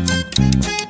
А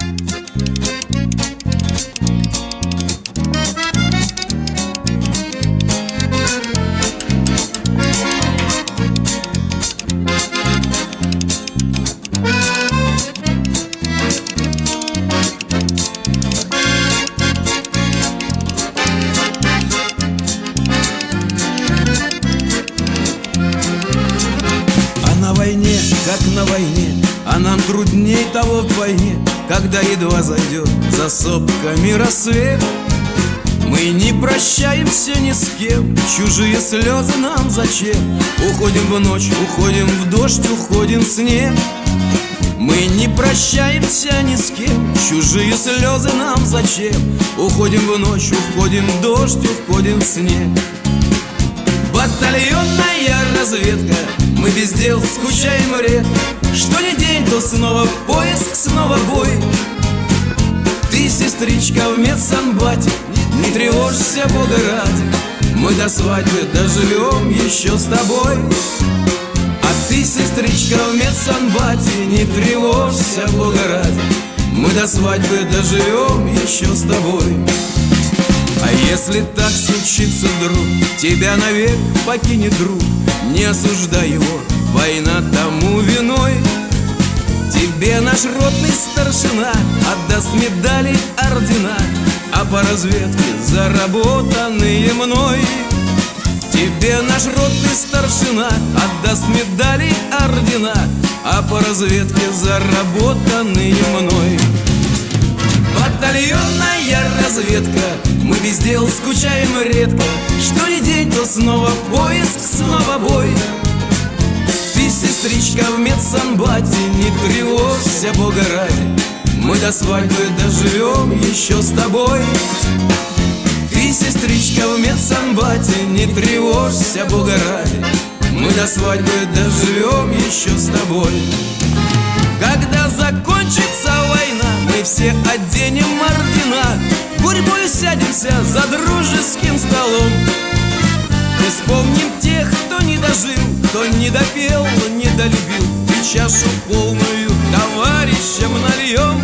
как на войне А нам трудней того вдвойне Когда едва зайдет за сопками рассвет. Мы не прощаемся ни с кем Чужие слезы нам зачем? Уходим в ночь, уходим в дождь, уходим в снег. Мы не прощаемся ни с кем Чужие слезы нам зачем? Уходим в ночь, уходим в дождь, уходим в снег. Батальонная разведка дел скучаем редко Что не день, то снова поиск, снова бой. Ты, сестричка, в медсанбате Не тревожься, Бога ради. Мы до свадьбы доживем еще с тобой. А ты, сестричка, в медсанбате Не тревожься, Бога ради. Мы до свадьбы доживем еще с тобой. А если так случится вдруг, тебя навек покинет друг Не осуждай его, война тому виной. Тебе наш ротный старшина отдаст медали, ордена А по разведке заработанные мной. Тебе наш ротный старшина отдаст медали, ордена А по разведке заработанные мной. Батальонная разведка Мы без дел скучаем редко. Что не день, то снова поиск, снова бой сестричка, в медсанбате Не тревожься, Бога ради. Мы до свадьбы доживем еще с тобой. Ты, сестричка, в медсанбате Не тревожься, Бога ради. Мы до свадьбы доживем еще с тобой. Когда закончится война, мы все оденем ордена. Гурьбой сядемся за дружеским столом вспомним тех, кто не дожил, кто не допел, не долюбил. И чашу полную товарищам нальем.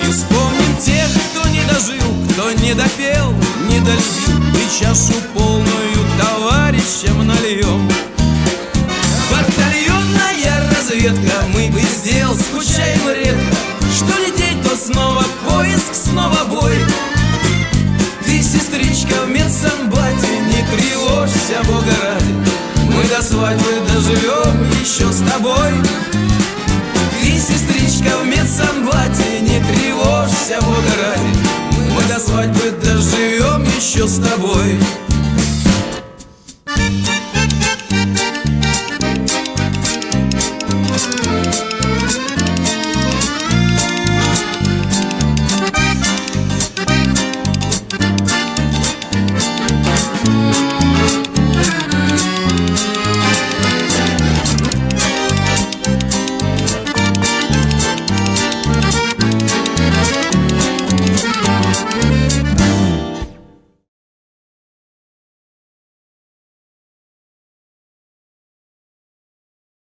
И вспомним тех, кто не дожил, кто не допел, не долюбил. И чашу полную товарищам нальем. Батальонная разведка Мы без дел скучаем редко. Что не день, то снова поиск, снова до свадьбы доживем еще с тобой. Ты, сестричка, в медсанбате Не тревожься, Бога ради Мы до свадьбы доживем еще с тобой